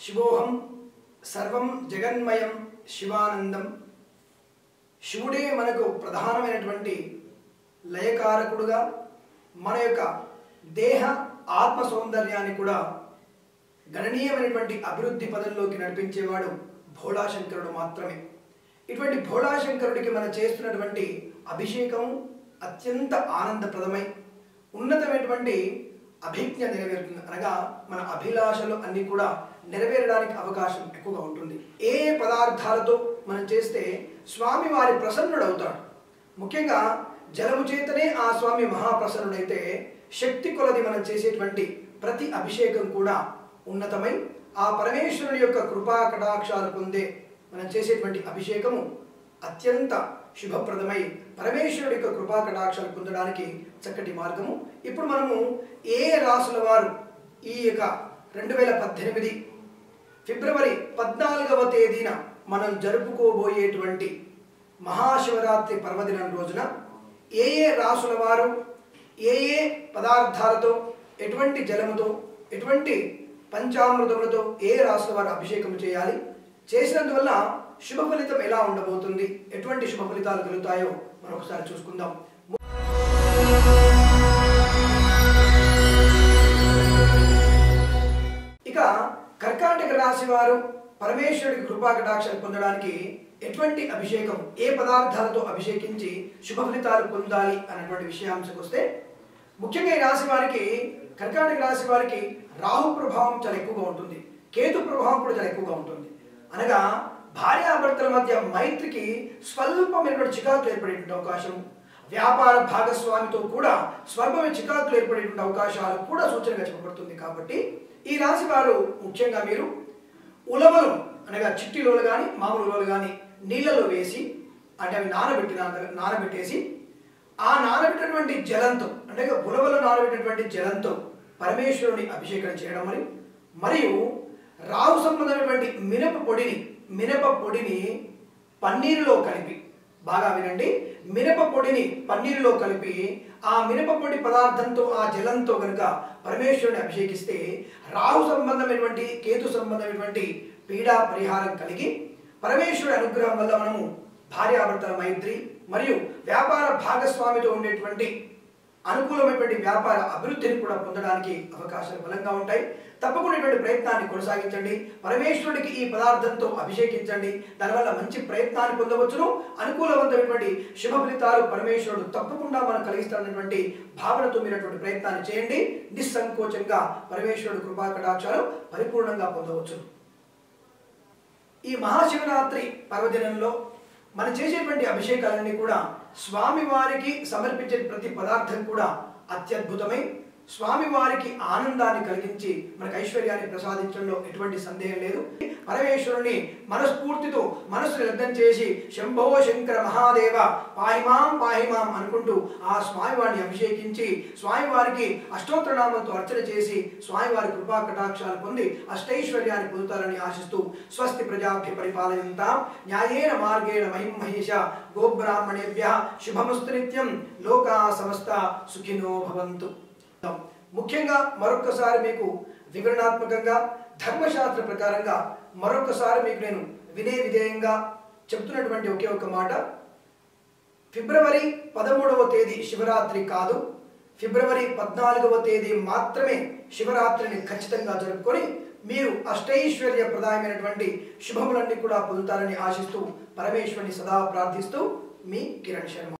शिवोहम సర్వం జగన్మయం శివానందం. శివుడే మనకు ప్రధానమైనటువంటి లయకారకుడుగా మన యొక్క దేహ ఆత్మ సౌందర్యాన్ని కూడా గణనీయమైనటువంటి అభివృద్ధి పదంలోకి నడిపించేవాడు భోళాశంకరుడు మాత్రమే. ఇటువంటి భోళాశంకరుడికి మనం చేస్తున్నటువంటి అభిషేకం అత్యంత ఆనందప్రదమై ఉన్నతమైనటువంటి అభిజ్ఞ నెరవేరుతుంది. అనగా మన అభిలాషలు అన్నీ కూడా నెరవేరడానికి అవకాశం ఎక్కువగా ఉంటుంది. ఏ పదార్థాలతో మనం చేస్తే స్వామి వారి ప్రసన్నుడవుతాడు? ముఖ్యంగా జలము చేతనే ఆ స్వామి మహాప్రసన్నుడైతే శక్తి కొలది మనం చేసేటువంటి ప్రతి అభిషేకం కూడా ఉన్నతమై ఆ పరమేశ్వరుని యొక్క కృపా కటాక్షాలు పొందే మనం చేసేటువంటి అభిషేకము అత్యంత శుభప్రదమై పరమేశ్వరుడి యొక్క కృపా కటాక్షాలు పొందడానికి చక్కటి మార్గము. ఇప్పుడు మనము ఏ రాసుల వారు ఈ యొక్క రెండు వేల పద్దెనిమిది ఫిబ్రవరి పద్నాలుగవ తేదీన మనం జరుపుకోబోయేటువంటి మహాశివరాత్రి పర్వదినం రోజున ఏ ఏ రాసుల వారు ఏ ఏ పదార్థాలతో ఎటువంటి జలముతో ఎటువంటి పంచామృతములతో ఏ రాసుల వారు అభిషేకం చేయాలి చేసినందువల్ల శుభ ఫలితం ఎలా ఉండబోతుంది ఎటువంటి శుభ ఫలితాలు కలుగుతాయో మరొకసారి చూసుకుందాం. వారు పరమేశ్వరుడి కృపా కటాక్షలు పొందడానికి ఎటువంటి అభిషేకం ఏ పదార్థాలతో అభిషేకించి శుభ ఫలితాలు పొందాలి అన్నటువంటి విషయాంశకు వస్తే ముఖ్యంగా ఈ రాశి వారికి కర్కాటక రాశి వారికి రాహు ప్రభావం చాలా ఎక్కువగా ఉంటుంది కేతు ప్రభావం కూడా చాలా ఎక్కువగా ఉంటుంది. అనగా భార్యాభర్తల మధ్య మైత్రికి స్వల్పమైనటువంటి చికాకులు ఏర్పడేటువంటి అవకాశం వ్యాపార భాగస్వామితో కూడా స్వల్పమైన చికాకులు ఏర్పడేటువంటి అవకాశాలు కూడా సూచనగా చెప్పబడుతుంది కాబట్టి ఈ రాశి వారు ముఖ్యంగా మీరు ఉలవలు అనగా చిట్టి లోలు కానీ మామూలు ఉలవలు కానీ నీళ్ళలో వేసి అంటే అవి నానబెట్టిన నానబెట్టేసి ఆ నానబెట్టినటువంటి జలంతో అంటే ఉలవలు నానబెట్టినటువంటి జలంతో పరమేశ్వరుని అభిషేకం చేయడం మరి మరియు రావు సంబంధమైనటువంటి మినప పొడిని మినప పొడిని పన్నీరులో కలిపి బాగా వినండి. మినప పొడిని పన్నీరులో కలిపి ఆ మినప పొడి పదార్థంతో ఆ జలంతో కనుక పరమేశ్వరుని అభిషేకిస్తే రాహు సంబంధమైనటువంటి కేతు సంబంధమైనటువంటి పీడా పరిహారం కలిగి పరమేశ్వరుడి అనుగ్రహం వల్ల మనము భార్యాభర్తల మైత్రి మరియు వ్యాపార భాగస్వామితో ఉండేటువంటి అనుకూలమైనటువంటి వ్యాపార అభివృద్ధిని కూడా పొందడానికి అవకాశాలు బలంగా ఉంటాయి. తప్పకుండా ఇటువంటి ప్రయత్నాన్ని కొనసాగించండి. పరమేశ్వరుడికి ఈ పదార్థంతో అభిషేకించండి. దానివల్ల మంచి ప్రయత్నాన్ని పొందవచ్చును. అనుకూలవంతమైనటువంటి శుభ ఫలితాలు పరమేశ్వరుడు తప్పకుండా మనం కలిగిస్తానటువంటి భావనతో మీరటువంటి ప్రయత్నాన్ని చేయండి. నిస్సంకోచంగా పరమేశ్వరుడు కృపాకటాక్షాలు పరిపూర్ణంగా పొందవచ్చును. ఈ మహాశివరాత్రి పర్వదినంలో మనం చేసేటువంటి అభిషేకాలన్నీ కూడా స్వామివారికి సమర్పించే ప్రతి పదార్థం కూడా అత్యద్భుతమై స్వామివారికి ఆనందాన్ని కలిగించి మనకు ఐశ్వర్యాన్ని ప్రసాదించడంలో ఎటువంటి సందేహం లేదు. పరమేశ్వరుని మనస్ఫూర్తితో మనస్సు లగ్నం చేసి శంభో శంకర మహాదేవ పాహిమాం పాహిమాం అనుకుంటూ ఆ స్వామివారిని అభిషేకించి స్వామివారికి అష్టోత్తరనామంతో అర్చన చేసి స్వామివారి కృపా కటాక్షాలు పొంది అష్టైశ్వర్యాన్ని పొందుతారని ఆశిస్తూ స్వస్తి ప్రజాభ్య పరిపాలయంతాం న్యాయేన మార్గేణ మహిం మహేష గోబ్రాహ్మణేభ్య శుభమస్తు నిత్యం లోకా సమస్త సుఖినో భవంతు. ముఖ్యంగా మరొకసారి మీకు వివరణాత్మకంగా ధర్మశాస్త్ర ప్రకారంగా మరొకసారి మీకు నేను వినే విధేయంగా చెప్తున్నటువంటి ఒకే ఒక మాట. ఫిబ్రవరి పదమూడవ తేదీ శివరాత్రి కాదు. ఫిబ్రవరి పద్నాలుగవ తేదీ మాత్రమే శివరాత్రిని ఖచ్చితంగా జరుపుకొని మీరు అష్టైశ్వర్య ప్రదాయమైనటువంటి శుభములన్నీ కూడా పొందుతారని ఆశిస్తూ పరమేశ్వరిని సదా ప్రార్థిస్తూ మీ కిరణ్ శర్మ.